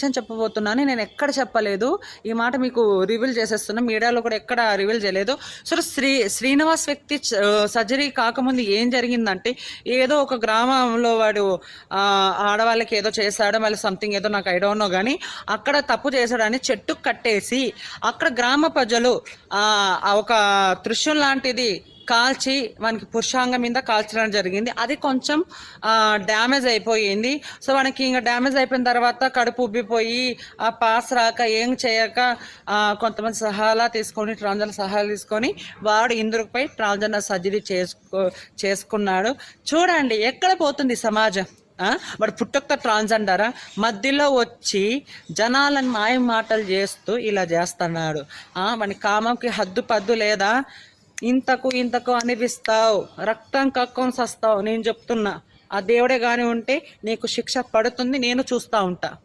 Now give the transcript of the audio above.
సత్యం చెప్పబోతున్నాను నేను ఎక్కడ చెప్పలేదు. ఈ మాట మీకు రివీల్ చేసేస్తున్నా. మీడియాలో కూడా ఎక్కడ రివీల్ చేయలేదు. సో శ్రీ శ్రీనివాస్ వ్యక్తి సర్జరీ కాకముందు ఏం జరిగిందంటే ఏదో ఒక గ్రామంలో వాడు ఆడవాళ్ళకి ఏదో చేశాడు మళ్ళీ సంథింగ్ ఏదో నాకు ఐ కానీ అక్కడ తప్పు చేశాడని చెట్టు కట్టేసి అక్కడ గ్రామ ప్రజలు ఒక త్రిశూల్ లాంటిది కాల్చి మనకి పురుషాంగం మీద కాల్చడం జరిగింది. అది కొంచెం డ్యామేజ్ అయిపోయింది. సో మనకి ఇంకా డ్యామేజ్ అయిపోయిన తర్వాత కడుపు ఉబ్బిపోయి ఆ పాస్ రాక ఏం చేయక కొంతమంది సహాలా తీసుకొని ట్రాన్జర్ సహాయాలు తీసుకొని వాడు ఇందుకుపై ట్రాన్జెండర్ సర్జరీ చేసుకో చేసుకున్నాడు. చూడండి ఎక్కడ పోతుంది సమాజం? వాడు పుట్టొక్క ట్రాన్స్జెండరా? మధ్యలో వచ్చి జనాలను మాయ మాటలు చేస్తూ ఇలా చేస్తున్నాడు. ఆ, మన కామంకి హద్దు పద్దు లేదా? ఇంతకు ఇంతకు అనిపిస్తావు రక్తం కక్కుని సస్తావు నేను చెప్తున్నా. ఆ దేవుడే కానీ ఉంటే నీకు శిక్ష పడుతుంది నేను చూస్తూ ఉంటా.